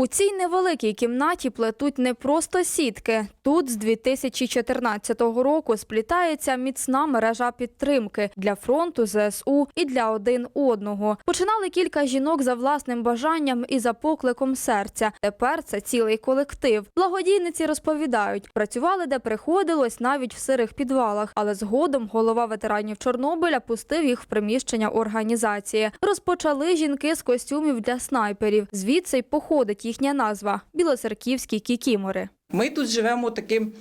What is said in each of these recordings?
У цій невеликій кімнаті плетуть не просто сітки. Тут з 2014 року сплітається міцна мережа підтримки для фронту, ЗСУ і для один одного. Починали кілька жінок за власним бажанням і за покликом серця. Тепер це цілий колектив. Благодійниці розповідають, працювали де приходилось навіть в сирих підвалах, але згодом голова ветеранів Чорнобиля пустив їх в приміщення організації. Розпочали жінки з костюмів для снайперів. Звідси й походить їхня назва білоцерківські кікімори. Ми тут живемо таким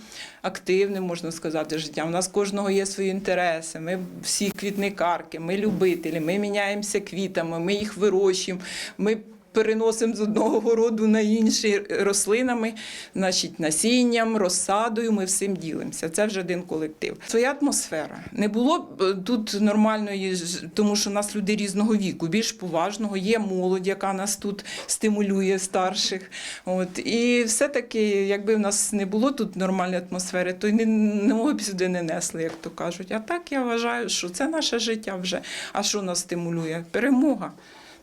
активним, можна сказати, життям. У нас кожного є свої інтереси. Ми всі квітникарки, ми любителі, ми міняємося квітами, ми їх вирощуємо. Ми переносимо з одного городу на інший рослинами, значить, насінням, розсадою. Ми всім ділимося. Це вже один колектив. Своя атмосфера. Не було е, тут нормальної, тому що у нас люди різного віку, більш поважного. Є молодь, яка нас тут стимулює старших. От і все-таки, якби в нас не було тут нормальної атмосфери, то й не, не ми б сюди не несли, як то кажуть. А так я вважаю, що це наше життя вже. А що нас стимулює? Перемога.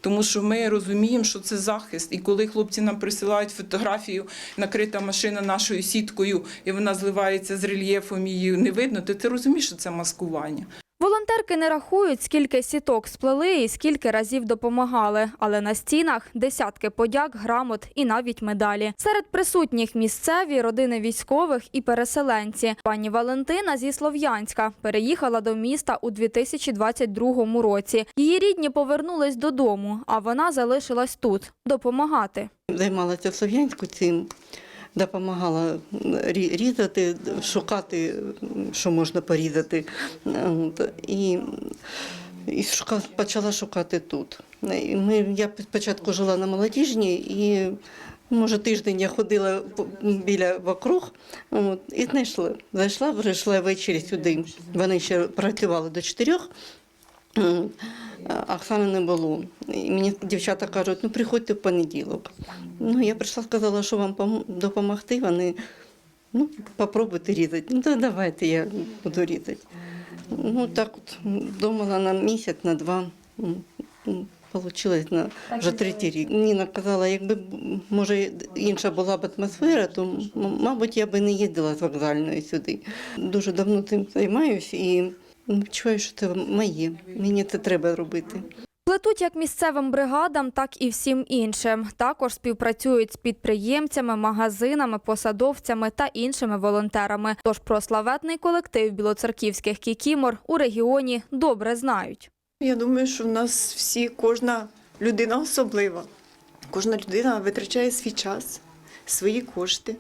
Тому що ми розуміємо, що це захист. І коли хлопці нам присилають фотографію, накрита машина нашою сіткою, і вона зливається з рельєфом, її не видно, то ти розумієш, що це маскування. Волонтерки не рахують, скільки сіток сплели і скільки разів допомагали, але на стінах десятки подяк, грамот і навіть медалі. Серед присутніх місцеві родини військових і переселенці. Пані Валентина зі Слов'янська переїхала до міста у 2022 році. Її рідні повернулись додому, а вона залишилась тут допомагати. Займалася в Слов'янську цим, допомагала різати, шукати, що можна порізати. І, і шука- почала шукати тут. Ми, я спочатку жила на молодіжній і. Може, тиждень я ходила біля вокруг от, і знайшла. Зайшла, прийшла ввечері сюди. Вони ще працювали до чотирьох. Оксани не було. І мені дівчата кажуть, ну приходьте в понеділок. Ну, я прийшла, сказала, що вам допомогти. Вони ну, попробуйте різати. Ну, то давайте я буду різати. Ну, так от думала на місяць, на два. Получилось на вже третій рік. Ніна казала, якби може інша була б атмосфера, то мабуть я би не їздила з вокзальної сюди. Дуже давно цим займаюся і відчуваю, що це моє. Мені це треба робити. Плетуть як місцевим бригадам, так і всім іншим. Також співпрацюють з підприємцями, магазинами, посадовцями та іншими волонтерами. Тож про славетний колектив білоцерківських кікімор у регіоні добре знають. Я думаю, що в нас всі, кожна людина особлива. Кожна людина витрачає свій час, свої кошти.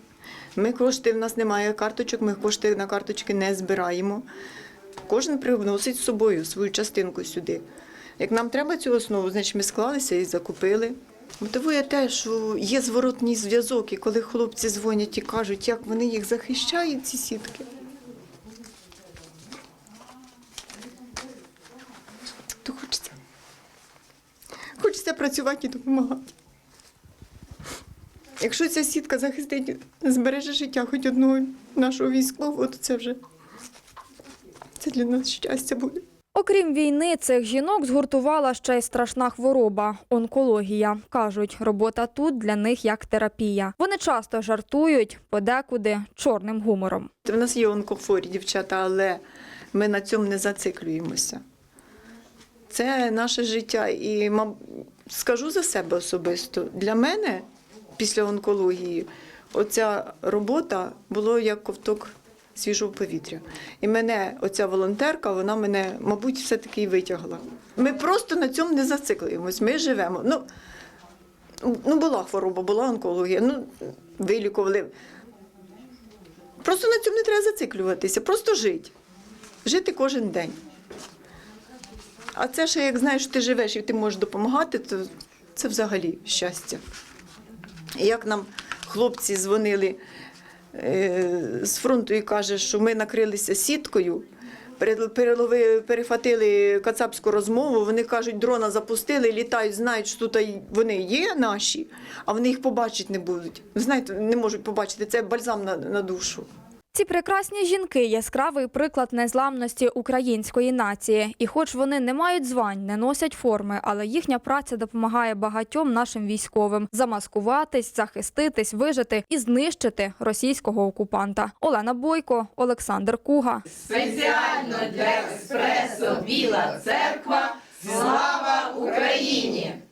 Ми кошти, в нас немає карточок, ми кошти на карточки не збираємо. Кожен привносить з собою свою частинку сюди. Як нам треба цю основу, значить ми склалися і закупили. Мотивує те, що є зворотній зв'язок, і коли хлопці дзвонять і кажуть, як вони їх захищають, ці сітки. То хочеться. Хочеться працювати і допомагати. Якщо ця сітка захистить, збереже життя хоч одного нашого військового, то це вже це для нас щастя буде. Окрім війни, цих жінок згуртувала ще й страшна хвороба онкологія. кажуть, робота тут для них як терапія. Вони часто жартують, подекуди чорним гумором. У нас є онкохворі дівчата, але ми на цьому не зациклюємося. Це наше життя. І скажу за себе особисто. Для мене після онкології оця робота було як ковток свіжого повітря. І мене, оця волонтерка, вона мене, мабуть, все-таки і витягла. Ми просто на цьому не зациклюємось. Ми живемо. Ну, ну була хвороба, була онкологія. Ну, вилікували. Просто на цьому не треба зациклюватися, просто жити. Жити кожен день. А це ще, як знаєш, ти живеш і ти можеш допомагати, то це взагалі щастя. Як нам хлопці дзвонили з фронту і каже, що ми накрилися сіткою, перелови- перехватили кацапську розмову, вони кажуть, дрона запустили, літають, знають, що тут вони є наші, а вони їх побачити не будуть. Знаєте, не можуть побачити, це бальзам на, на душу. Ці прекрасні жінки яскравий приклад незламності української нації. І хоч вони не мають звань, не носять форми, але їхня праця допомагає багатьом нашим військовим замаскуватись, захиститись, вижити і знищити російського окупанта. Олена Бойко, Олександр Куга. Спеціально для еспресо Біла церква. Слава Україні!